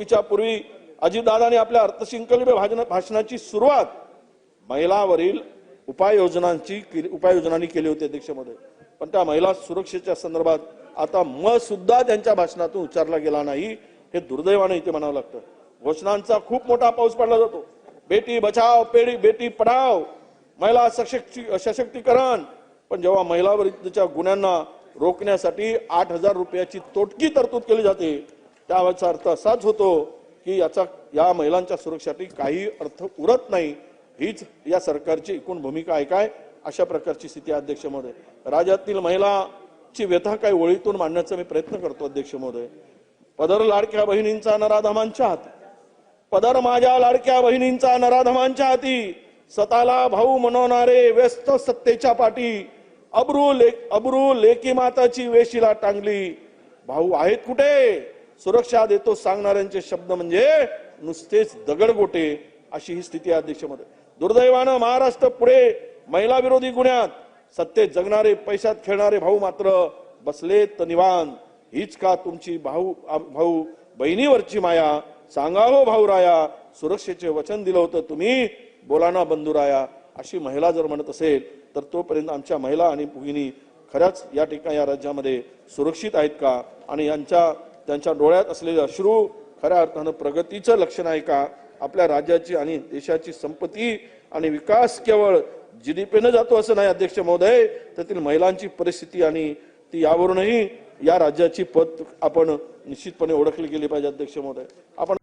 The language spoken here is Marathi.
निवडणुकीच्या पूर्वी अजितदादांनी आपल्या अर्थसंकल्पीय भाजन- भाषणाची सुरुवात महिलावरील उपाययोजनांची केली- उपाययोजनांनी केली होती अध्यक्षमध्ये. पण त्या महिला सुरक्षेच्या संदर्भात आता म सुद्धा त्यांच्या भाषणातून उच्चारला गेला नाही हे दुर्दैवाने इथे म्हणावं लागतं. घोषणांचा खूप मोठा पाऊस पडला जातो. बेटी बचाव पेढी बेटी पढाव महिला सशक्ती सशक्तीकरण. पण जेव्हा महिला गुन्ह्यांना रोखण्यासाठी आठ हजार रुपयाची तोटकी तरतूद केली जाते त्याचा अर्थ असाच होतो की याचा या महिलांच्या सुरक्षेसाठी काही अर्थ उरत नाही. हीच या सरकारची एकूण भूमिका आहे काय? अशा प्रकारची स्थिती अध्यक्ष महोदय. राज्यातील महिलाची व्यथा काही ओळीतून मांडण्याचा मी प्रयत्न करतो अध्यक्ष महोदय. पदर लाडक्या बहिणींचा नराधमांच्या हाती. पदर माझ्या लाडक्या बहिणींचा नराधमांच्या हाती. स्वतःला भाऊ म्हणवणारे व्यस्त सत्तेच्या पाठी. अब्रू ले अब्रू लेकी माताची वेशीला टांगली. भाऊ आहेत कुठे? सुरक्षा देतो सांगणाऱ्यांचे शब्द म्हणजे नुसतेच दगडगोटे अशी ही स्थिती आहे अध्यक्षमध्ये. दुर्दैवानं महाराष्ट्र पुढे महिला विरोधी गुन्ह्यात सत्तेत जगणारे पैशात खेळणारे भाऊ मात्र बसलेत निवान हीच का तुमची भाऊ भाऊ बहिणीवरची माया? सांगा हो भाऊराया सुरक्षेचे वचन दिलं होतं तुम्ही बोलाना बंधुराया अशी महिला जर म्हणत असेल तर तोपर्यंत आमच्या महिला आणि भगिनी खऱ्याच या ठिकाणी या राज्यामध्ये सुरक्षित आहेत का? आणि यांच्या त्यांच्या डोळ्यात असलेले अश्रू खऱ्या अर्थानं प्रगतीचं लक्षण आहे का? आपल्या राज्याची आणि देशाची संपत्ती आणि विकास केवळ जीडीपीनं जातो असं नाही अध्यक्ष महोदय. त्यातील महिलांची परिस्थिती आणि ती यावरूनही या राज्याची पद आपण निश्चितपणे ओळखली गेली पाहिजे अध्यक्ष महोदय. आपण